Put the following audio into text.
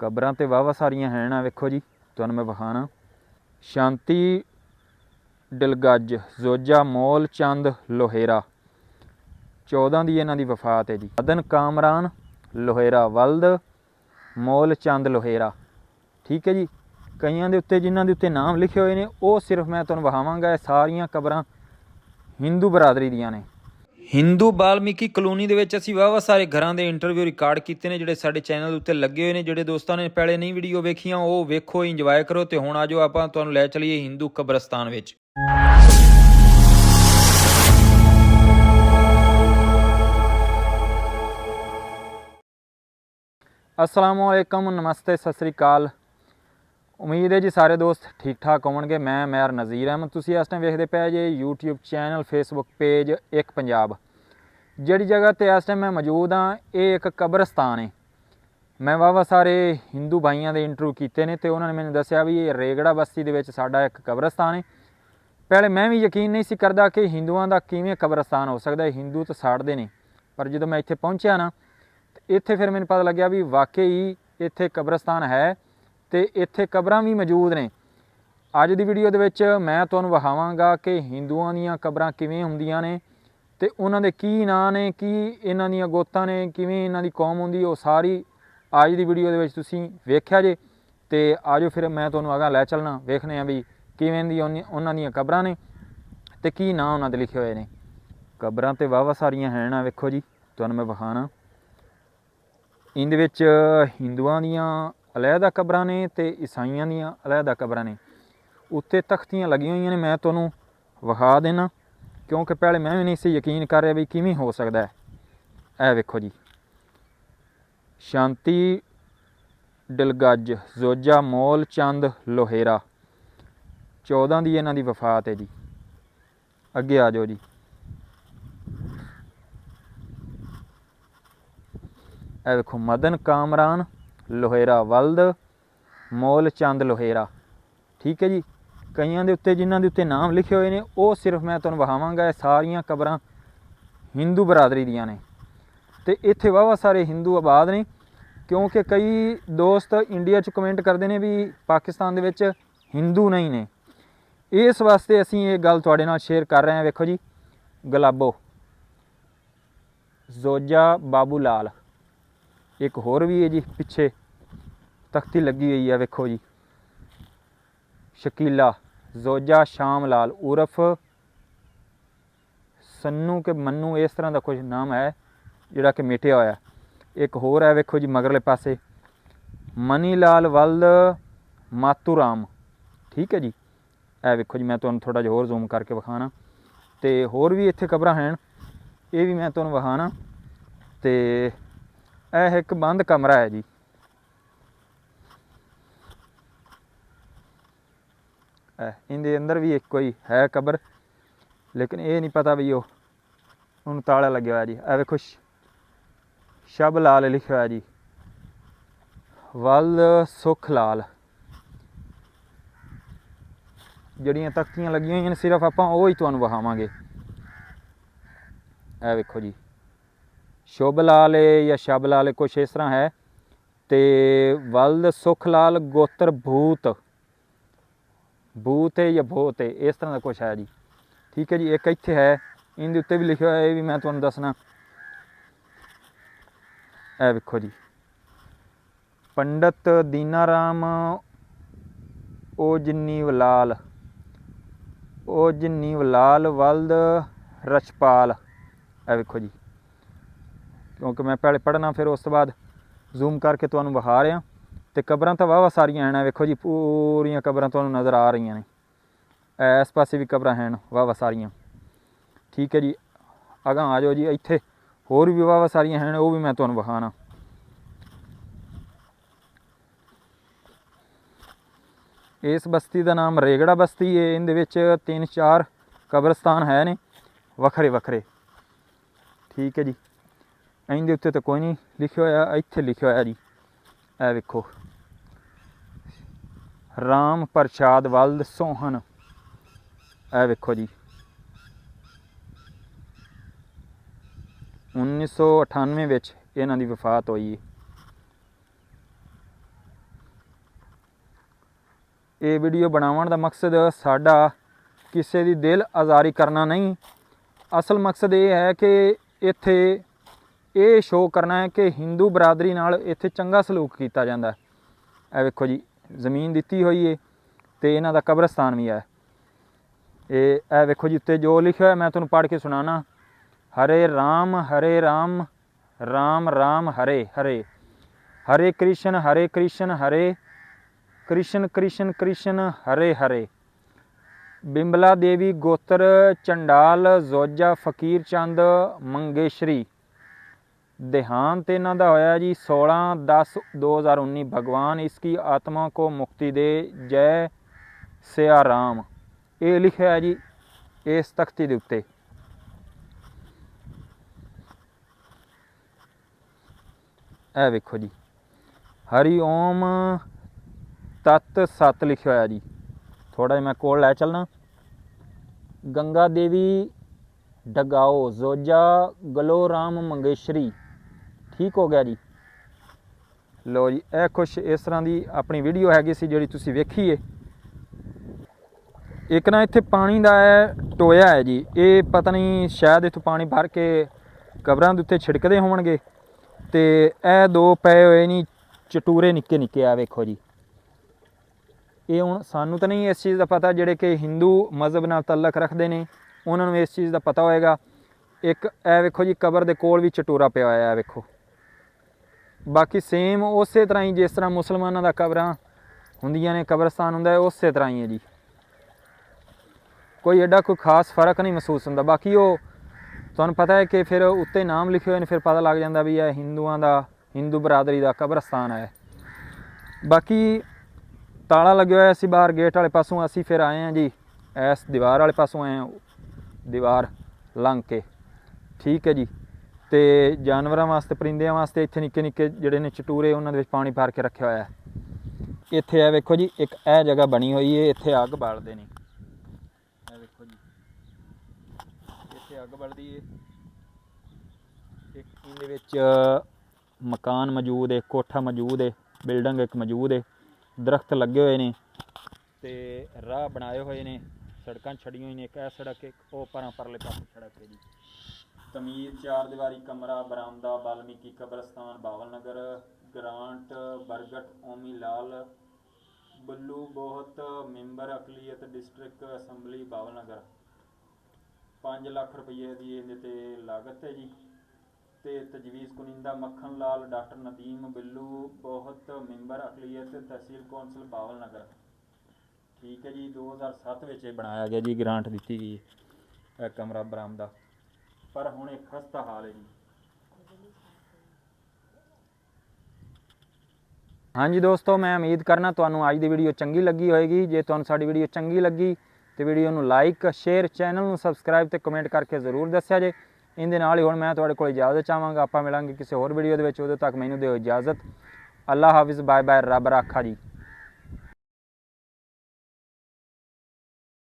ਕਬਰਾਂ ਤੇ ਵਾਵਾ ਸਾਰੀਆਂ ਹੈ ਨਾ ਵੇਖੋ ਜੀ, ਤੁਹਾਨੂੰ ਮੈਂ ਵਿਖਾਣਾ। ਸ਼ਾਂਤੀ, ਡਿਲਗੱਜ, ਜ਼ੋਜਾ, ਮੋਲ, ਚੰਦ, ਲੋਹੇਰਾ। 14 ਦੀ ਇਹਨਾਂ ਦੀ ਵਫਾਤ ਹੈ ਜੀ। ਅਦਨ ਕਾਮਰਾਨ, ਲੋਹੇਰਾ ਵਲਦ, ਮੋਲ, ਚੰਦ, ਲੋਹੇਰਾ। ਠੀਕ ਹੈ ਜੀ? ਕਈਆਂ ਦੇ ਉੱਤੇ, ਜਿਨ੍ਹਾਂ ਦੇ ਉੱਤੇ ਨਾਮ ਲਿਖੇ ਹੋਏ ਨੇ, ਉਹ ਸਿਰਫ ਮੈਂ ਤੁਹਾਨੂੰ ਵਹਾਵਾਂਗਾ ਇਹ ਸਾਰੀਆਂ ਕਬਰਾਂ ਹਿੰਦੂ ਬਰਾਦਰੀ ਦੀਆਂ ਨੇ। ਹਿੰਦੂ ਬਾਲਮੀਕੀ ਕਲੋਨੀ ਦੇ ਵਿੱਚ ਅਸੀਂ ਵਾਵਾ ਸਾਰੇ ਘਰਾਂ ਦੇ ਇੰਟਰਵਿਊ ਰਿਕਾਰਡ ਕੀਤੇ ਨੇ, ਜਿਹੜੇ ਸਾਡੇ ਚੈਨਲ ਉੱਤੇ ਲੱਗੇ ਹੋਏ ਨੇ, ਜਿਹੜੇ ਦੋਸਤਾਂ ਨੇ ਪਹਿਲੇ ਨਹੀਂ ਵੀਡੀਓ ਵੇਖੀਆਂ, ਉਹ ਵੇਖੋ ਇੰਜੋਏ ਕਰੋ ਤੇ ਹੁਣ ਆਜੋ ਆਪਾਂ ਤੁਹਾਨੂੰ ਲੈ ਚਲੀਏ ਹਿੰਦੂ ਕਬਰਸਤਾਨ ਵਿੱਚ। ਅਸਲਾਮ ਨਮਸਤੇ, ਸਤਿ ਸ੍ਰੀ ਅਕਾਲ। ਉਮੀਦ ਹੈ ਜੀ ਸਾਰੇ ਦੋਸਤ ਠੀਕ ਠਾਕ ਹੋਣਗੇ। ਮੈਂ ਮੈਰ ਨਜ਼ੀਰ ਅਹਿਮਦ। ਤੁਸੀਂ ਇਸ ਟਾਈਮ ਵੇਖਦੇ ਪਏ ਜੇ YouTube ਚੈਨਲ Facebook ਪੇਜ ਇੱਕ ਪੰਜਾਬ। ਜਿਹੜੀ ਜਗ੍ਹਾ ਤੇ ਇਸ ਟਾਈਮ ਮੈਂ ਮੌਜੂਦ ਹਾਂ, ਇਹ ਇੱਕ ਕਬਰਸਤਾਨ ਹੈ। ਮੈਂ ਵਾਵਾ ਸਾਰੇ ਹਿੰਦੂ ਭਾਈਆਂ ਦੇ ਇੰਟਰਵਿਊ ਕੀਤੇ ਨੇ ਤੇ ਉਹਨਾਂ ਨੇ ਮੈਨੂੰ ਦੱਸਿਆ ਵੀ ਇਹ ਰੇਗੜਾ ਬਸਤੀ ਦੇ ਵਿੱਚ ਸਾਡਾ ਇੱਕ ਕਬਰਸਤਾਨ ਹੈ। ਪਹਿਲੇ ਮੈਂ ਵੀ ਯਕੀਨ ਨਹੀਂ ਸੀ ਕਰਦਾ ਕਿ ਹਿੰਦੂਆਂ ਦਾ ਕਿਵੇਂ ਕਬਰਸਤਾਨ ਹੋ ਸਕਦਾ ਹੈ। ਹਿੰਦੂ ਤਾਂ ਸਾੜਦੇ ਨੇ, ਪਰ ਜਦੋਂ ਮੈਂ ਇੱਥੇ ਪਹੁੰਚਿਆ ਨਾ, ਤੇ ਇੱਥੇ ਫਿਰ ਮੈਨੂੰ ਪਤਾ ਲੱਗਿਆ ਵੀ ਵਾਕਈ ਇੱਥੇ ਕਬਰਸਤਾਨ ਹੈ। ਤੇ ਇੱਥੇ ਕਬਰਾਂ ਵੀ ਮੌਜੂਦ ਨੇ। ਅੱਜ ਦੀ ਵੀਡੀਓ ਦੇ ਵਿੱਚ ਮੈਂ ਤੁਹਾਨੂੰ ਵਿਖਾਵਾਂਗਾ ਕਿ ਹਿੰਦੂਆਂ ਦੀਆਂ ਕਬਰਾਂ ਕਿਵੇਂ ਹੁੰਦੀਆਂ ਨੇ ਤੇ ਉਹਨਾਂ ਦੇ ਕੀ ਨਾਂ ਨੇ, ਕੀ ਇਹਨਾਂ ਦੀਆਂ ਗੋਤਾਂ ਨੇ, ਕਿਵੇਂ ਇਹਨਾਂ ਦੀ ਕੌਮ ਹੁੰਦੀ, ਉਹ ਸਾਰੀ ਅੱਜ ਦੀ ਵੀਡੀਓ ਦੇ ਵਿੱਚ ਤੁਸੀਂ ਵੇਖਿਆ ਜੇ। ਤੇ ਆਜੋ ਫਿਰ ਮੈਂ ਤੁਹਾਨੂੰ ਅਗਾ ਲੈ ਚੱਲਣਾ ਵੇਖਨੇ ਆ ਵੀ ਕਿਵੇਂ ਦੀ ਉਹਨੀ- ਉਹਨਾਂ ਦੀਆਂ ਕਬਰਾਂ ਨੇ ਤੇ ਕੀ ਨਾਂ ਉਹਨਾਂ ਦੇ ਲਿਖੇ ਹੋਏ ਨੇ। ਕਬਰਾਂ ਤੇ ਵਾਵਾ ਸਾਰੀਆਂ ਹੈ ਨਾ ਵੇਖੋ ਜੀ, ਤੁਹਾਨੂੰ ਮੈਂ ਵਿਖਾਣਾ। ਇਹਦੇ ਵਿੱਚ ਹਿੰਦੂਆਂ ਦੀਆਂ ਅਲੱਗਾ ਕਬਰਾਂ ਨੇ ਤੇ ਈਸਾਈਆਂ ਦੀਆਂ ਅਲੱਗਾ ਕਬਰਾਂ ਨੇ। ਉੱਤੇ ਤਖਤੀਆਂ ਲੱਗੀਆਂ ਹੋਈਆਂ ਨੇ, ਮੈਂ ਤੁਹਾਨੂੰ ਵਿਖਾ ਦੇਣਾ ਕਿਉਂਕਿ ਪਹਿਲੇ ਮੈਂ ਵੀ ਨਹੀਂ ਸੀ ਯਕੀਨ ਕਰ ਰਿਹਾ ਵੀ ਕਿਵੇਂ ਹੋ ਸਕਦਾ ਹੈ। ਇਹ ਵੇਖੋ ਜੀ। ਸ਼ਾਂਤੀ ਡਿਲਗੱਜ ਜ਼ੋਜਾ, ਮੋਲ, ਚੰਦ, ਲੋਹੇਰਾ। 14 ਦੀ ਇਹਨਾਂ ਦੀ ਵਫਾਤ ਹੈ ਜੀ। ਅੱਗੇ ਆ ਜਾਓ ਜੀ। ਇਹ ਵੇਖੋ, ਮਦਨ ਕਾਮਰਾਨ ਲੋਹੇਰਾ ਵਲਦ, ਮੋਲ ਚੰਦ ਲੋਹੇਰਾ। ਠੀਕ ਹੈ ਜੀ? ਕਈਆਂ ਦੇ ਉੱਤੇ, ਜਿਨ੍ਹਾਂ ਦੇ ਉੱਤੇ ਨਾਮ ਲਿਖੇ ਹੋਏ ਨੇ, ਉਹ ਸਿਰਫ ਮੈਂ ਤੁਹਾਨੂੰ ਵਹਾਵਾਂਗਾ ਇਹ ਸਾਰੀਆਂ ਕਬਰਾਂ ਹਿੰਦੂ ਬਰਾਦਰੀ ਦੀਆਂ ਨੇ। ਤੇ ਇੱਥੇ ਵਾਵਾ ਸਾਰੇ ਹਿੰਦੂ ਆਬਾਦ ਨੇ, ਕਿਉਂਕਿ ਕਈ ਦੋਸਤ ਇੰਡੀਆ 'ਚ ਕਮੈਂਟ ਕਰਦੇ ਨੇ ਵੀ ਪਾਕਿਸਤਾਨ ਦੇ ਵਿੱਚ ਹਿੰਦੂ ਨਹੀਂ ਨੇ। ਇਸ ਵਾਸਤੇ ਅਸੀਂ ਇਹ ਗੱਲ ਤੁਹਾਡੇ ਨਾਲ ਸ਼ੇਅਰ ਕਰ ਰਹੇ ਹਾਂ, ਵੇਖੋ ਜੀ। ਗਲਾਬੋ। ਜ਼ੋਜਾ ਬਾਬੂ ਲਾਲ ਇੱਕ ਹੋਰ ਵੀ ਹੈ ਜੀ, ਪਿੱਛੇ। ਤਖਤੀ ਲੱਗੀ ਹੋਈ ਹੈ ਵੇਖੋ ਜੀ। ਸ਼ਕੀਲਾ, ਜ਼ੋਜਾ, ਸ਼ਾਮ ਲਾਲ, ਉਰਫ ਸੰਨੂ ਕੇ ਮੰਨੂ, ਇਸ ਤਰ੍ਹਾਂ ਦਾ ਕੁਝ ਨਾਮ ਹੈ, ਜਿਹੜਾ ਕਿ ਮਿਟਿਆ ਹੋਇਆ। ਇੱਕ ਹੋਰ ਹੈ, ਵੇਖੋ ਜੀ, ਮਗਰਲੇ ਪਾਸੇ। ਮਨੀ ਲਾਲ ਵੱਲ ਮਾਤੂਰਾਮ। ਠੀਕ ਹੈ ਜੀ। ਇਹ ਵੇਖੋ ਜੀ, ਮੈਂ ਤੁਹਾਨੂੰ ਥੋੜਾ ਜਿਹਾ ਹੋਰ ਜ਼ੂਮ ਕਰਕੇ ਵਿਖਾਣਾ। ਤੇ ਹੋਰ ਵੀ ਇੱਥੇ ਕਬਰਾਂ ਹਨ, ਇਹ ਵੀ ਮੈਂ ਤੁਹਾਨੂੰ ਵਿਖਾਣਾ। ਤੇ ਇਹ ਇੱਕ ਬੰਦ ਕਮਰਾ ਹੈ ਜੀ। ਇਹ ਇਹਦੇ ਅੰਦਰ ਵੀ ਇੱਕ ਕੋਈ ਹੈ ਕਬਰ, ਲੇਕਿਨ ਇਹ ਨਹੀਂ ਪਤਾ ਵੀ ਉਹਨੂੰ ਤਾਲਾ ਲੱਗਿਆ ਹੋਇਆ ਜੀ। ਇਹ ਵੇਖੋ ਸ਼- ਸ਼ਬ ਲਾਲ ਲਿਖਿਆ ਹੋਇਆ ਜੀ। ਵੱਲ ਸੁਖ ਲਾਲ। ਜਿਹੜੀਆਂ ਤਖਤੀਆਂ ਲੱਗੀਆਂ ਹੋਈਆਂ ਨੇ, ਸਿਰਫ ਆਪਾਂ ਉਹ ਹੀ ਤੁਹਾਨੂੰ ਵਿਖਾਵਾਂਗੇ। ਇਹ ਵੇਖੋ ਜੀ। ਸ਼ੁਭ ਲਾਲ ਜਾਂ ਸ਼ਬ ਲਾਲ ਕੁਛ ਇਸ ਤਰ੍ਹਾਂ ਹੈ। ਤੇ ਵਲਦ ਸੁਖ ਲਾਲ ਗੋਤਰ ਭੂਤ ਭੂਤ ਹੈ ਜਾਂ ਬੋਤੇ ਇਸ ਤਰ੍ਹਾਂ ਦਾ ਕੁਛ ਹੈ ਜੀ। ਠੀਕ ਹੈ ਜੀ, ਇੱਕ ਇੱਥੇ ਹੈ, ਇਹਦੇ ਉੱਤੇ ਵੀ ਲਿਖਿਆ ਹੋਇਆ, ਇਹ ਵੀ ਮੈਂ ਤੁਹਾਨੂੰ ਦੱਸਣਾ। ਇਹ ਵੇਖੋ ਜੀ। ਪੰਡਤ ਦੀਨਾਰਾਮ ਓਜਨੀ ਵਲਾਲ ਓਜਨੀ ਵਲਾਲ ਵਲਦ ਰਛਪਾਲ। ਇਹ ਵੇਖੋ ਜੀ। ਕਿਉਂਕਿ ਮੈਂ ਪਹਿਲੇ ਪੜ੍ਹਨਾ, ਫਿਰ ਉਸ ਤੋਂ ਬਾਅਦ ਜ਼ੂਮ ਕਰਕੇ ਤੁਹਾਨੂੰ ਵਿਖਾ ਰਿਹਾ। ਤੇ ਕਬਰਾਂ ਤਾਂ ਵਾਵਾ ਸਾਰੀਆਂ ਹਨ ਇਹ ਵੇਖੋ ਜੀ, ਪੂਰੀਆਂ ਕਬਰਾਂ ਤੁਹਾਨੂੰ ਨਜ਼ਰ ਆ ਰਹੀਆਂ ਨੇ। ਇਸ ਪਾਸੇ ਵੀ ਕਬਰਾਂ ਹਨ ਵਾਵਾ ਸਾਰੀਆਂ। ਠੀਕ ਹੈ ਜੀ, ਅਗਾਂਹ ਆ ਜਾਓ ਜੀ, ਇੱਥੇ ਹੋਰ ਵੀ ਵਾਵਾ ਸਾਰੀਆਂ ਹਨ, ਉਹ ਵੀ ਮੈਂ ਤੁਹਾਨੂੰ ਵਿਖਾਣਾ। ਇਸ ਬਸਤੀ ਦਾ ਨਾਮ ਰੇਗੜਾ ਬਸਤੀ ਹੈ ਇਹਦੇ ਵਿੱਚ ਤਿੰਨ ਚਾਰ ਕਬਰਸਤਾਨ ਹੈ ਨੇ ਵੱਖਰੇ ਵੱਖਰੇ ਠੀਕ ਹੈ ਜੀ, ਇਹਦੇ ਉੱਤੇ ਤਾਂ ਕੋਈ ਨਹੀਂ ਲਿਖਿਆ ਹੋਇਆ, ਇੱਥੇ ਲਿਖਿਆ ਹੋਇਆ ਜੀ। ਇਹ ਵੇਖੋ। ਰਾਮ ਪ੍ਰਸ਼ਾਦ ਵਲਦ ਸੋਹਨ ਇਹ ਵੇਖੋ ਜੀ। 1998 ਵਿੱਚ ਇਹਨਾਂ ਦੀ ਵਫਾਤ ਹੋਈ ਇਹ ਵੀਡੀਓ ਬਣਾਉਣ ਦਾ ਮਕਸਦ ਸਾਡਾ ਕਿਸੇ ਦੀ ਦਿਲ ਆਜ਼ਾਰੀ ਕਰਨਾ ਨਹੀਂ। ਅਸਲ ਮਕਸਦ ਇਹ ਹੈ ਕਿ ਇੱਥੇ ਇਹ ਸ਼ੋਅ ਕਰਨਾ ਹੈ ਕਿ ਹਿੰਦੂ ਬਰਾਦਰੀ ਨਾਲ ਇੱਥੇ ਚੰਗਾ ਸਲੂਕ ਕੀਤਾ ਜਾਂਦਾ। ਹੈ ਇਹ ਵੇਖੋ ਜੀ। ਜ਼ਮੀਨ ਦਿੱਤੀ ਹੋਈ ਹੈ ਤੇ ਇਹਨਾਂ ਦਾ ਕਬਰਸਤਾਨ ਵੀ ਹੈ। ਇਹ ਇਹ ਵੇਖੋ ਜੀ ਉੱਤੇ ਜੋ ਲਿਖਿਆ ਹੈ ਮੈਂ ਤੁਹਾਨੂੰ ਪੜ੍ਹ ਕੇ ਸੁਣਾਣਾ ਹਰੇ ਰਾਮ ਹਰੇ ਰਾਮ ਰਾਮ ਰਾਮ, ਹਰੇ ਹਰੇ। ਹਰੇ ਕ੍ਰਿਸ਼ਨ ਹਰੇ ਕ੍ਰਿਸ਼ਨ ਹਰੇ। ਕ੍ਰਿਸ਼ਨ ਕ੍ਰਿਸ਼ਨ ਕ੍ਰਿਸ਼ਨ, ਹਰੇ ਹਰੇ। ਬਿੰਬਲਾ ਦੇਵੀ, ਗੋਤਰ, ਚੰਡਾਲ, ਜ਼ੋਜਾ, ਫਕੀਰ ਚੰਦ, ਮੰਗੇਸ਼ਰੀ। ਦੇਹਾਂਤ ਇਹਨਾਂ ਦਾ ਹੋਇਆ ਜੀ 16 10 2019 ਭਗਵਾਨ ਇਸकी ਆਤਮਾ ਕੋ ਮੁਕਤੀ ਦੇ ਜੈ ਸਿਆ ਰਾਮ। ਇਹ ਲਿਖਿਆ ਹੈ ਜੀ ਇਸ ਤਖਤੀ ਦੇ ਉੱਤੇ। ਇਹ ਵੇਖੋ ਜੀ। ਹਰੀ ਓਮ ਤਤ ਸਤ ਲਿਖਿਆ ਹੋਇਆ ਜੀ। ਥੋੜਾ ਜਿਹਾ ਮੈਂ ਕੋਲ ਲੈ ਚੱਲਣਾ। ਗੰਗਾ ਦੇਵੀ ਡਗਾਓ, ਜ਼ੋਜਾ, ਗਲੋ ਰਾਮ ਮੰਗੇਸ਼ਰੀ। ਠੀਕ ਹੋ ਗਿਆ ਜੀ। ਲੋ ਜੀ, ਇਹ ਕੁਛ ਇਸ ਤਰ੍ਹਾਂ ਦੀ ਆਪਣੀ ਵੀਡੀਓ ਹੈਗੀ ਸੀ ਜਿਹੜੀ ਤੁਸੀਂ ਵੇਖੀ ਏ ਇੱਕ ਨਾ ਇੱਥੇ ਪਾਣੀ ਦਾ ਟੋਇਆ ਹੈ ਜੀ। ਇਹ ਪਤਾ ਨਹੀਂ ਸ਼ਾਇਦ ਇੱਥੋਂ ਪਾਣੀ ਭਰ ਕੇ ਕਬਰਾਂ ਦੇ ਉੱਤੇ ਛਿੜਕਦੇ ਹੋਣਗੇ। ਤੇ ਇਹ ਦੋ ਪਏ ਹੋਏ ਨਹੀਂ, ਚਟੂਰੇ ਨਿੱਕੇ ਨਿੱਕੇ ਆ ਵੇਖੋ ਜੀ। ਇਹ ਹੁਣ ਸਾਨੂੰ ਤਾਂ ਨਹੀਂ ਇਸ ਚੀਜ਼ ਦਾ ਪਤਾ ਜਿਹੜੇ ਕਿ ਹਿੰਦੂ ਮਜ਼ਹਬ ਨਾਲ ਤਾਲੁਕ ਰੱਖਦੇ ਨੇ, ਉਹਨਾਂ ਨੂੰ ਇਸ ਚੀਜ਼ ਦਾ ਪਤਾ ਹੋਏਗਾ। ਇੱਕ ਇਹ ਵੇਖੋ ਜੀ, ਕਬਰ ਦੇ ਕੋਲ ਵੀ ਚਟੂਰਾ ਪਿਆ ਹੋਇਆ ਹੈ, ਵੇਖੋ। ਬਾਕੀ ਸੇਮ ਉਸੇ ਤਰ੍ਹਾਂ ਹੀ ਜਿਸ ਤਰ੍ਹਾਂ ਮੁਸਲਮਾਨਾਂ ਦਾ ਕਬਰਾਂ ਹੁੰਦੀਆਂ ਨੇ, ਕਬਰਸਤਾਨ ਹੁੰਦਾ ਹੈ, ਉਸੇ ਤਰ੍ਹਾਂ ਹੀ ਹੈ ਜੀ। ਕੋਈ ਐਡਾ ਕੋਈ ਖਾਸ ਫ਼ਰਕ ਨਹੀਂ ਮਹਿਸੂਸ ਹੁੰਦਾ। ਬਾਕੀ ਉਹ ਤੁਹਾਨੂੰ ਪਤਾ ਹੈ ਕਿ ਫਿਰ ਉੱਤੇ ਨਾਮ ਲਿਖੇ ਹੋਏ ਨੇ, ਫਿਰ ਪਤਾ ਲੱਗ ਜਾਂਦਾ ਵੀ ਇਹ ਹਿੰਦੂਆਂ ਦਾ, ਹਿੰਦੂ ਬਰਾਦਰੀ ਦਾ ਕਬਰਸਤਾਨ ਹੈ। ਬਾਕੀ ਤਾਲਾ ਲੱਗਿਆ ਹੋਇਆ ਸੀ ਬਾਹਰ, ਗੇਟ ਵਾਲੇ ਪਾਸੋਂ ਅਸੀਂ ਫਿਰ ਆਏ ਹਾਂ ਜੀ, ਇਸ ਦੀਵਾਰ ਵਾਲੇ ਪਾਸੋਂ ਆਏ ਹਾਂ, ਦੀਵਾਰ ਲੰਘ ਕੇ। ਠੀਕ ਹੈ ਜੀ। ਤੇ ਜਾਨਵਰਾਂ ਵਾਸਤੇ, ਪਰਿੰਦਿਆਂ ਵਾਸਤੇ ਇੱਥੇ ਨਿੱਕੇ ਨਿੱਕੇ ਜਿਹੜੇ ਨੇ ਚਟੂਰੇ, ਉਹਨਾਂ ਦੇ ਵਿੱਚ ਪਾਣੀ ਭਰ ਕੇ ਰੱਖਿਆ ਹੋਇਆ ਹੈ। ਇੱਥੇ ਇਹ ਵੇਖੋ ਜੀ, ਇੱਕ ਇਹ ਜਗ੍ਹਾ ਬਣੀ ਹੋਈ ਹੈ, ਇੱਥੇ ਅੱਗ ਬਾਲਦੇ ਨੇ। ਇਹ ਵੇਖੋ ਜੀ, ਇੱਥੇ ਅੱਗ ਬਲਦੀ ਹੈ। ਇੱਕ ਇਹਦੇ ਵਿੱਚ ਮਕਾਨ ਮੌਜੂਦ ਹੈ ਕੋਠਾ ਮੌਜੂਦ ਹੈ, ਬਿਲਡਿੰਗ ਇੱਕ ਮੌਜੂਦ ਹੈ, ਦਰਖਤ ਲੱਗੇ ਹੋਏ ਨੇ ਤੇ ਰਾਹ ਬਣਾਏ ਹੋਏ ਨੇ, ਸੜਕਾਂ ਛੜੀਆਂ ਹੋਈਆਂ ਨੇ, ਇੱਕ ਇਹ ਸੜਕ, ਇੱਕ ਉਹ ਪਰਾਂ ਪਰਲੇ ਪਾਸੇ ਸੜਕ ਹੈ ਜੀ। ਤਮੀਰ ਚਾਰ ਦੀਵਾਰੀ ਕਮਰਾ, ਬਰਾਮਦਾ, ਬਾਲਮੀਕੀ ਕਬਰਸਤਾਨ ਬਾਵਲ ਨਗਰ ਗ੍ਰਾਂਟ, ਬਰਗਟ, ਓਮੀ ਲਾਲ, ਬੱਲੂ ਬਹੁਤ, ਮੈਂਬਰ ਅਕਲੀਅਤ ਡਿਸਟ੍ਰਿਕਟ ਅਸੈਂਬਲੀ ਬਾਵਲ ਨਗਰ 5 ਲੱਖ ਰੁਪਏ ਦੀ ਇਹਦੇ ਤੇ ਲਾਗਤ ਹੈ ਜੀ। ਤੇ ਤਜਵੀਜ਼ ਕੁਨਿੰਦਾ ਮੱਖਣ ਲਾਲ, ਡਾਕਟਰ ਨਦੀਮ ਬਿੱਲੂ ਬਹੁਤ, ਮੈਂਬਰ ਅਕਲੀਅਤ ਤਹਿਸੀਲ ਕੌਂਸਲ ਬਾਵਲ ਨਗਰ ਠੀਕ ਹੈ ਜੀ 2007 ਵਿੱਚ ਇਹ ਬਣਾਇਆ ਗਿਆ ਜੀ, ਗ੍ਰਾਂਟ ਦਿੱਤੀ ਗਈ ਹੈ ਕਮਰਾ ਬਰਾਮਦਾ। ਪਰ ਹੁਣ ਇਹ ਖਸਤਾ ਹਾਲ ਹੈ ਜੀ। ਹਾਂਜੀ ਦੋਸਤੋ, ਮੈਂ ਉਮੀਦ ਕਰਨਾ ਤੁਹਾਨੂੰ ਅੱਜ ਦੀ ਵੀਡੀਓ ਚੰਗੀ ਲੱਗੀ ਹੋਏਗੀ। ਜੇ ਤੁਹਾਨੂੰ ਸਾਡੀ ਵੀਡੀਓ ਚੰਗੀ ਲੱਗੀ, ਤੇ ਵੀਡੀਓ ਨੂੰ ਲਾਈਕ, ਸ਼ੇਅਰ, ਚੈਨਲ ਨੂੰ ਸਬਸਕ੍ਰਾਈਬ ਤੇ ਕਮੈਂਟ ਕਰਕੇ ਜ਼ਰੂਰ ਦੱਸਿਆ ਜੇ। ਇਹਦੇ ਨਾਲ ਹੀ ਹੁਣ ਮੈਂ ਤੁਹਾਡੇ ਕੋਲ ਇਜਾਜ਼ਤ ਚਾਹਾਂਗਾ। ਆਪਾਂ ਮਿਲਾਂਗੇ ਕਿਸੇ ਹੋਰ ਵੀਡੀਓ ਦੇ ਵਿੱਚ। ਉਦੋਂ ਤੱਕ ਮੈਨੂੰ ਦਿਓ ਇਜਾਜ਼ਤ। ਅੱਲਾ ਹਾਫਿਜ਼। ਬਾਏ ਬਾਏ ਰੱਬ ਰਾਖਾ ਜੀ।